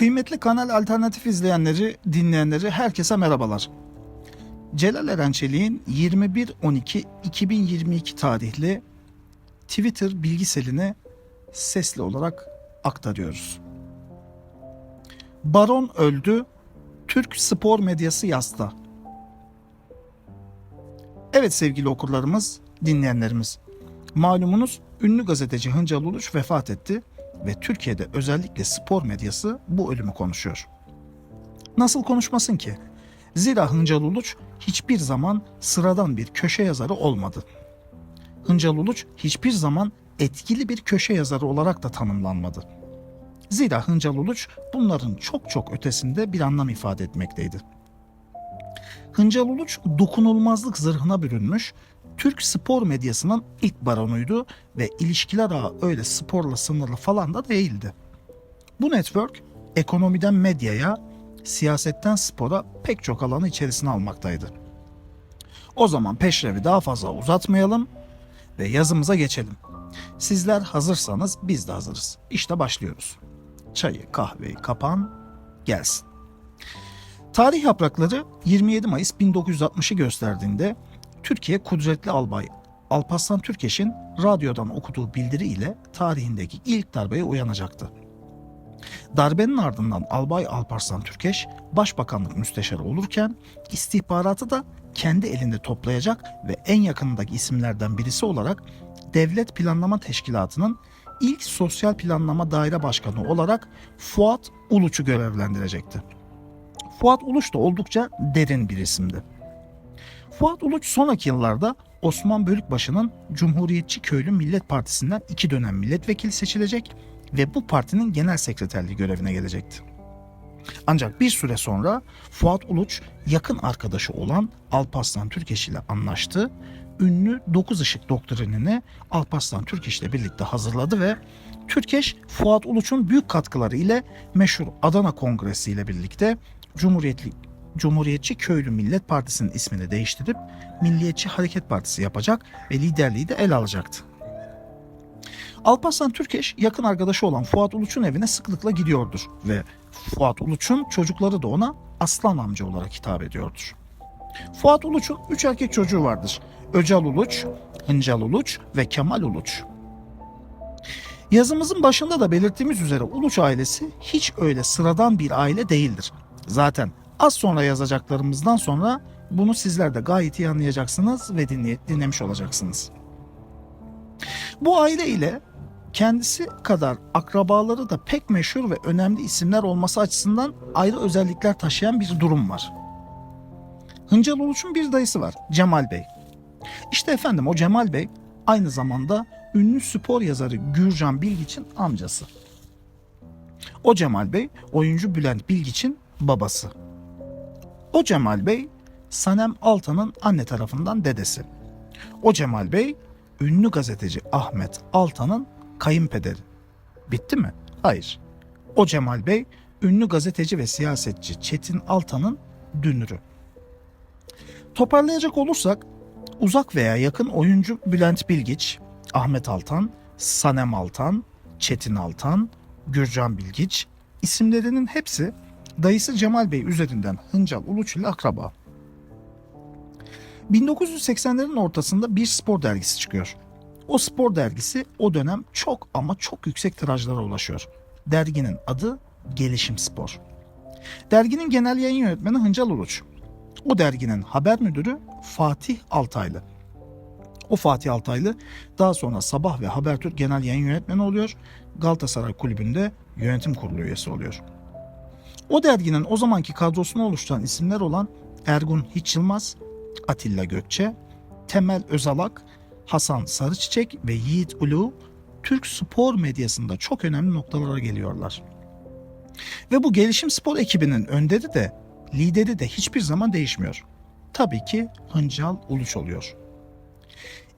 Kıymetli kanal alternatif izleyenleri, dinleyenleri herkese merhabalar. Celal Erençelik'in 21.12.2022 tarihli Twitter bilgiselini sesli olarak aktarıyoruz. Baron öldü, Türk spor medyası yasta. Evet sevgili okurlarımız, dinleyenlerimiz. Malumunuz ünlü gazeteci Hıncal Uluç vefat etti ve Türkiye'de özellikle spor medyası bu ölümü konuşuyor. Nasıl konuşmasın ki? Zira Hıncal Uluç hiçbir zaman sıradan bir köşe yazarı olmadı. Hıncal Uluç hiçbir zaman etkili bir köşe yazarı olarak da tanımlanmadı. Zira Hıncal Uluç bunların çok çok ötesinde bir anlam ifade etmekteydi. Hıncal Uluç dokunulmazlık zırhına bürünmüş, Türk spor medyasının ilk baronuydu ve ilişkiler ağı öyle sporla sınırlı falan da değildi. Bu network ekonomiden medyaya, siyasetten spora pek çok alanı içerisine almaktaydı. O zaman peşrevi daha fazla uzatmayalım ve yazımıza geçelim. Sizler hazırsanız biz de hazırız. İşte başlıyoruz. Çayı, kahveyi kapan, gelsin. Tarih yaprakları 27 Mayıs 1960'ı gösterdiğinde Türkiye Kudretli Albay Alparslan Türkeş'in radyodan okuduğu bildiri ile tarihindeki ilk darbeye uyanacaktı. Darbenin ardından Albay Alparslan Türkeş Başbakanlık Müsteşarı olurken istihbaratı da kendi elinde toplayacak ve en yakınındaki isimlerden birisi olarak Devlet Planlama Teşkilatı'nın ilk sosyal planlama daire başkanı olarak Fuat Uluç'u görevlendirecekti. Fuat Uluç da oldukça derin bir isimdi. Fuat Uluç sonraki yıllarda Osman Bölükbaşı'nın Cumhuriyetçi Köylü Millet Partisi'nden iki dönem milletvekili seçilecek ve bu partinin genel sekreterliği görevine gelecekti. Ancak bir süre sonra Fuat Uluç yakın arkadaşı olan Alparslan Türkeş ile anlaştı. Ünlü Dokuz Işık doktrinini Alparslan Türkeş ile birlikte hazırladı ve Türkeş Fuat Uluç'un büyük katkıları ile meşhur Adana Kongresi ile birlikte Cumhuriyetli Cumhuriyetçi Köylü Millet Partisi'nin ismini değiştirip Milliyetçi Hareket Partisi yapacak ve liderliği de el alacaktı. Alparslan Türkeş yakın arkadaşı olan Fuat Uluç'un evine sıklıkla gidiyordur ve Fuat Uluç'un çocukları da ona Aslan amca olarak hitap ediyordur. Fuat Uluç'un üç erkek çocuğu vardır. Öcal Uluç, Hıncal Uluç ve Kemal Uluç. Yazımızın başında da belirttiğimiz üzere Uluç ailesi hiç öyle sıradan bir aile değildir. Zaten az sonra yazacaklarımızdan sonra bunu sizler de gayet iyi anlayacaksınız ve dinlemiş olacaksınız. Bu aile ile kendisi kadar akrabaları da pek meşhur ve önemli isimler olması açısından ayrı özellikler taşıyan bir durum var. Hıncal Uluç'un bir dayısı var Cemal Bey. İşte efendim o Cemal Bey aynı zamanda ünlü spor yazarı Gürcan Bilgiç'in amcası. O Cemal Bey oyuncu Bülent Bilgiç'in babası. O Cemal Bey Sanem Altan'ın anne tarafından dedesi. O Cemal Bey ünlü gazeteci Ahmet Altan'ın kayınpederi. Bitti mi? Hayır. O Cemal Bey ünlü gazeteci ve siyasetçi Çetin Altan'ın dünürü. Toparlayacak olursak uzak veya yakın oyuncu Bülent Bilgiç, Ahmet Altan, Sanem Altan, Çetin Altan, Gürcan Bilgiç isimlerinin hepsi dayısı Cemal Bey üzerinden Hıncal Uluç ile akraba. 1980'lerin ortasında bir spor dergisi çıkıyor. O spor dergisi o dönem çok ama çok yüksek tirajlara ulaşıyor. Derginin adı Gelişim Spor. Derginin genel yayın yönetmeni Hıncal Uluç. O derginin haber müdürü Fatih Altaylı. O Fatih Altaylı daha sonra Sabah ve Habertürk genel yayın yönetmeni oluyor. Galatasaray Kulübü'nde yönetim kurulu üyesi oluyor. O derginin o zamanki kadrosunu oluşturan isimler olan Ergun Hiç Atilla Gökçe, Temel Özalak, Hasan Sarıçiçek ve Yiğit Ulu Türk spor medyasında çok önemli noktalara geliyorlar. Ve bu gelişim spor ekibinin önderi de lideri de hiçbir zaman değişmiyor. Tabii ki Hıncal Uluç oluyor.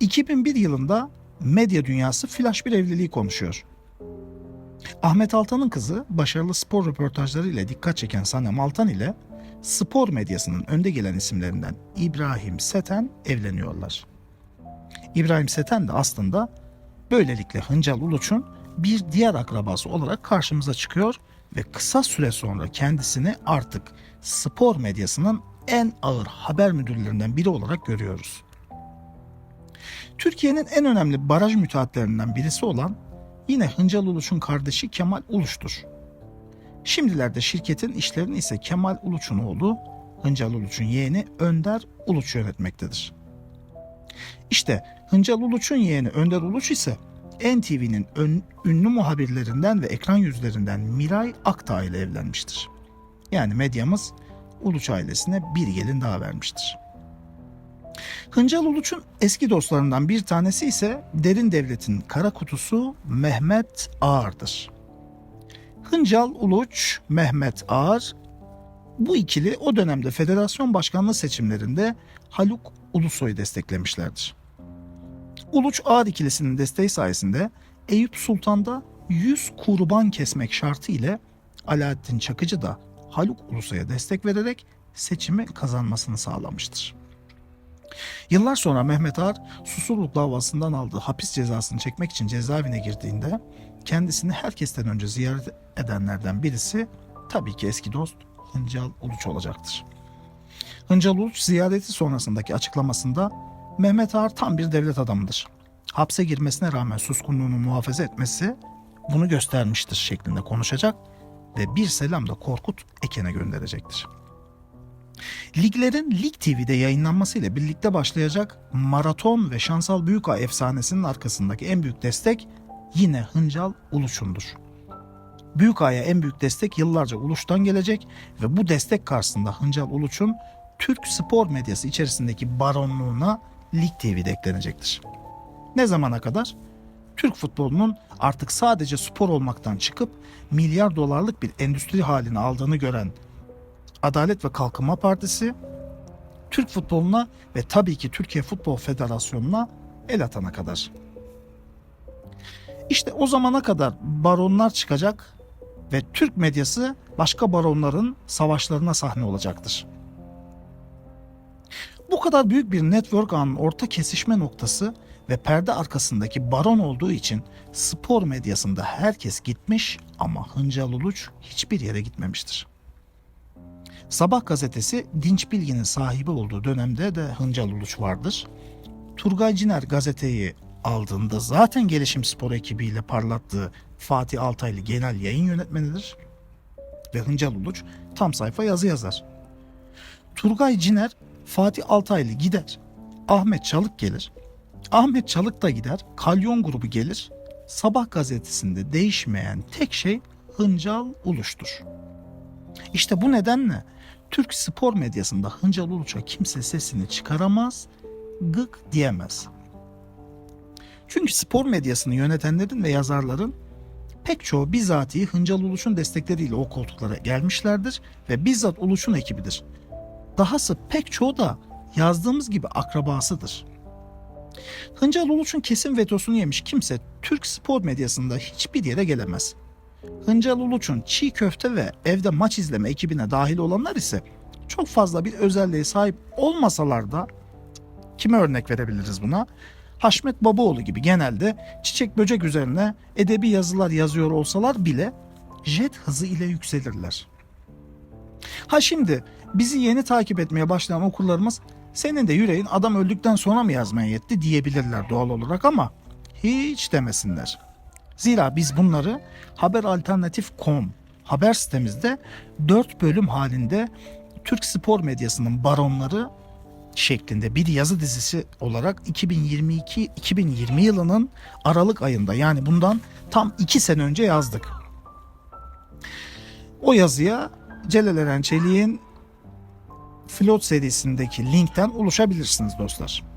2001 yılında medya dünyası flash bir evliliği konuşuyor. Ahmet Altan'ın kızı başarılı spor röportajlarıyla dikkat çeken Sanem Altan ile spor medyasının önde gelen isimlerinden İbrahim Seten evleniyorlar. İbrahim Seten de aslında böylelikle Hıncal Uluç'un bir diğer akrabası olarak karşımıza çıkıyor ve kısa süre sonra kendisini artık spor medyasının en ağır haber müdürlerinden biri olarak görüyoruz. Türkiye'nin en önemli baraj müteahhitlerinden birisi olan yine Hıncal Uluç'un kardeşi Kemal Uluç'tur. Şimdilerde şirketin işlerini ise Kemal Uluç'un oğlu Hıncal Uluç'un yeğeni Önder Uluç yönetmektedir. İşte Hıncal Uluç'un yeğeni Önder Uluç ise NTV'nin ünlü muhabirlerinden ve ekran yüzlerinden Miray Aktağ ile evlenmiştir. Yani medyamız Uluç ailesine bir gelin daha vermiştir. Hıncal Uluç'un eski dostlarından bir tanesi ise Derin Devlet'in kara kutusu Mehmet Ağar'dır. Hıncal Uluç, Mehmet Ağar bu ikili o dönemde federasyon başkanlığı seçimlerinde Haluk Ulusoy'u desteklemişlerdir. Uluç Ağar ikilisinin desteği sayesinde Eyüp Sultan'da 100 kurban kesmek şartı ile Alaaddin Çakıcı da Haluk Ulusoy'a destek vererek seçimi kazanmasını sağlamıştır. Yıllar sonra Mehmet Ağar Susurluk davasından aldığı hapis cezasını çekmek için cezaevine girdiğinde kendisini herkesten önce ziyaret edenlerden birisi tabii ki eski dost Hıncal Uluç olacaktır. Hıncal Uluç ziyareti sonrasındaki açıklamasında Mehmet Ağar tam bir devlet adamıdır. Hapse girmesine rağmen suskunluğunu muhafaza etmesi bunu göstermiştir şeklinde konuşacak ve bir selam da Korkut Eken'e gönderecektir. Liglerin Lig TV'de yayınlanmasıyla birlikte başlayacak Maraton ve Şansal Büyükağ efsanesinin arkasındaki en büyük destek yine Hıncal Uluç'undur. Büyükağ'a en büyük destek yıllarca Uluç'tan gelecek ve bu destek karşısında Hıncal Uluç'un Türk spor medyası içerisindeki baronluğuna Lig TV'de eklenecektir. Ne zamana kadar? Türk futbolunun artık sadece spor olmaktan çıkıp milyar dolarlık bir endüstri halini aldığını gören Adalet ve Kalkınma Partisi Türk futboluna ve tabii ki Türkiye Futbol Federasyonu'na el atana kadar. İşte o zamana kadar baronlar çıkacak ve Türk medyası başka baronların savaşlarına sahne olacaktır. Bu kadar büyük bir network ağının orta kesişme noktası ve perde arkasındaki baron olduğu için spor medyasında herkes gitmiş ama Hıncal Uluç hiçbir yere gitmemiştir. Sabah gazetesi Dinç Bilgi'nin sahibi olduğu dönemde de Hıncal Uluç vardır. Turgay Ciner gazeteyi aldığında zaten Gelişim Spor ekibiyle parlattığı Fatih Altaylı genel yayın yönetmenidir. Ve Hıncal Uluç tam sayfa yazı yazar. Turgay Ciner Fatih Altaylı gider. Ahmet Çalık gelir. Ahmet Çalık da gider. Kalyon grubu gelir. Sabah gazetesinde değişmeyen tek şey Hıncal Uluç'tur. İşte bu nedenle Türk spor medyasında Hıncal Uluç'a kimse sesini çıkaramaz, gık diyemez. Çünkü spor medyasını yönetenlerin ve yazarların pek çoğu bizatihi Hıncal Uluç'un destekleriyle o koltuklara gelmişlerdir ve bizzat Uluç'un ekibidir. Dahası pek çoğu da yazdığımız gibi akrabasıdır. Hıncal Uluç'un kesin vetosunu yemiş kimse Türk spor medyasında hiçbir yere gelemez. Hıncal Uluç'un çiğ köfte ve evde maç izleme ekibine dahil olanlar ise çok fazla bir özelliğe sahip olmasalar da kime örnek verebiliriz buna? Haşmet Babaoğlu gibi genelde çiçek böcek üzerine edebi yazılar yazıyor olsalar bile jet hızı ile yükselirler. Ha şimdi bizi yeni takip etmeye başlayan okurlarımız senin de yüreğin adam öldükten sonra mı yazmaya yetti diyebilirler doğal olarak ama hiç demesinler. Zira biz bunları haberalternatif.com haber sitemizde 4 bölüm halinde Türk spor medyasının baronları şeklinde bir yazı dizisi olarak 2022-2020 yılının Aralık ayında yani bundan tam 2 sene önce yazdık. O yazıya Celal Eren Çelik'in Flot serisindeki linkten ulaşabilirsiniz dostlar.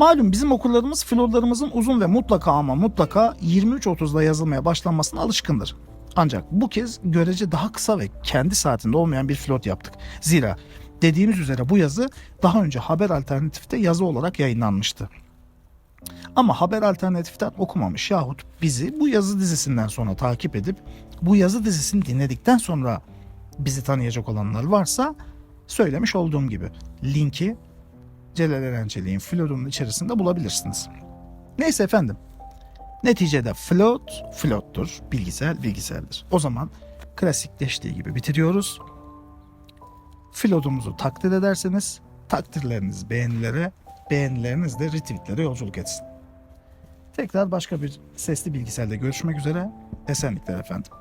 Malum bizim okullarımız filozlarımızın uzun ve mutlaka ama mutlaka 23.30'da yazılmaya başlanmasına alışkındır. Ancak bu kez görece daha kısa ve kendi saatinde olmayan bir filot yaptık. Zira dediğimiz üzere bu yazı daha önce Haber Alternatif'te yazı olarak yayınlanmıştı. Ama Haber Alternatif'ten okumamış yahut bizi bu yazı dizisinden sonra takip edip bu yazı dizisini dinledikten sonra bizi tanıyacak olanlar varsa söylemiş olduğum gibi linki Celal Erençelik'in Flod'un içerisinde bulabilirsiniz. Neyse efendim. Neticede float, floattur. Bilgisayar, bilgisayardır. O zaman klasikleştiği gibi bitiriyoruz. Float'umuzu takdir ederseniz takdirleriniz beğenilere, beğenileriniz de retweetlere yolculuk etsin. Tekrar başka bir sesli bilgisayarda görüşmek üzere. Esenlikler efendim.